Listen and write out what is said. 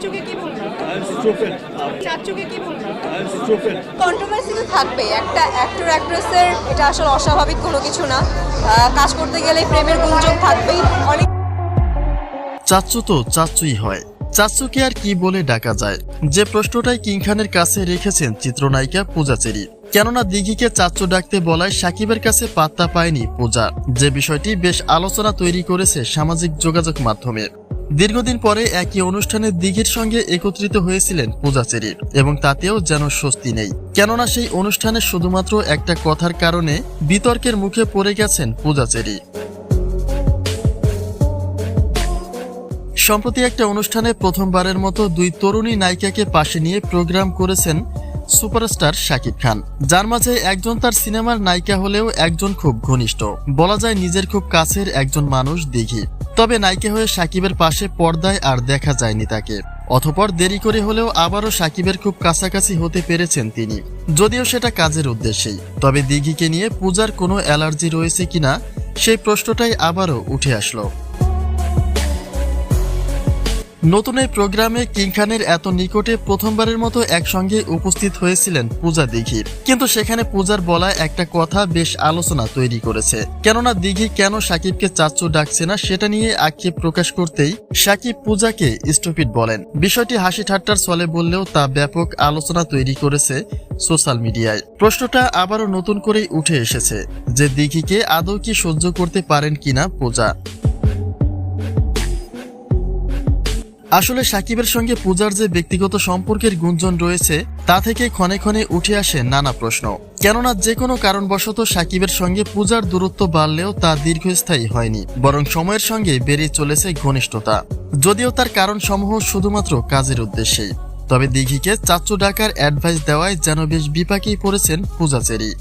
চাচুকে কি বলবেন I'm কি বলবেন কন্ট্রোভার্সি তো থাকবেই। একটা অ্যাক্টর অ্যাক্ট্রেসের এটা আসলে অস্বাভাবিক কোনো কিছু না। কাজ করতে গেলে প্রেমের গুঞ্জন থাকবেই। অনেক চাচ্চু তো চাচ্চুই হয়। চাচ্চুকে আর কি বলে ডাকা যায়? যে প্রশ্নটাই কিং খানের কাছে রেখেছেন চিত্রনায়িকা পূজা চেরি। কেননা দিঘিকে চাচ্চু ডাকতে বলায় সাকিবের কাছে পাত্তা পায়নি পূজা। যে বিষয়টি বেশ আলোচনা তৈরি করেছে সামাজিক যোগাযোগ মাধ্যমে। দীর্ঘদিন পরে একই অনুষ্ঠানে দিঘির সঙ্গে একত্রিত হয়েছিলেন পূজা চেরি এবং তাতেও যেন স্বস্তি নেই। কেননা সেই অনুষ্ঠানে শুধুমাত্র একটা কথার কারণে বিতর্কের মুখে পড়ে গেছেন পূজা চেরি সম্প্রতি একটা অনুষ্ঠানে প্রথমবারের মতো দুই তরুণী নায়িকাকে পাশে নিয়ে প্রোগ্রাম করেছেন সুপারস্টার শাকিব খান, যার মাঝে একজন তার সিনেমার নায়িকা হলেও একজন খুব ঘনিষ্ঠ। বলা যায় নিজের খুব কাছের একজন মানুষ দিঘি তবে নায়িকা হয়ে সাকিবের পাশে পর্দায় আর দেখা যায়নি তাকে। অথপর দেরি করে হলেও আবারও সাকিবের খুব কাছাকাছি হতে পেরেছেন তিনি। যদিও সেটা কাজের উদ্দেশ্যেই। তবে দিঘিকে নিয়ে পূজার কোনো অ্যালার্জি রয়েছে কিনা, সেই প্রশ্নটাই আবারও উঠে আসলো। নতুন এই প্রোগ্রামে কিং খানের এত নিকটে প্রথমবারের মতো একসঙ্গে উপস্থিত হয়েছিলেন পূজা দিঘি। কিন্তু সেখানে পূজার বলা একটা কথা বেশ আলোচনা তৈরি করেছে। কেননা দিঘি কেন সাকিবকে চাচ্চু ডাকছে না সেটা নিয়ে আক্ষেপ প্রকাশ করতেই সাকিব পূজাকে স্টুপিড বলেন। বিষয়টি হাসি ঠাট্টার ছলে বললেও তা ব্যাপক আলোচনা তৈরি করেছে সোশ্যাল মিডিয়ায়। প্রশ্নটা আবারও নতুন করেই উঠে এসেছে যে দিঘিকে আদৌ কি সহ্য করতে পারেন কিনা পূজা। আসলে সাকিবের সঙ্গে পূজার যে ব্যক্তিগত সম্পর্কের গুঞ্জন রয়েছে, তা থেকে ক্ষণে ক্ষণে উঠে আসে নানা প্রশ্ন। কেননা যে কোনো কারণবশত সাকিবের সঙ্গে পূজার দূরত্ব বাড়লেও তা দীর্ঘস্থায়ী হয়নি, বরং সময়ের সঙ্গে বেড়ে চলেছে ঘনিষ্ঠতা। যদিও তার কারণ সমূহ শুধুমাত্র কাজের উদ্দেশ্যেই। তবে দিঘিকে চাচ্চু ডাকার অ্যাডভাইস দেওয়ায় যেন বেশ বিপাকেই পড়েছেন পূজা চেরি।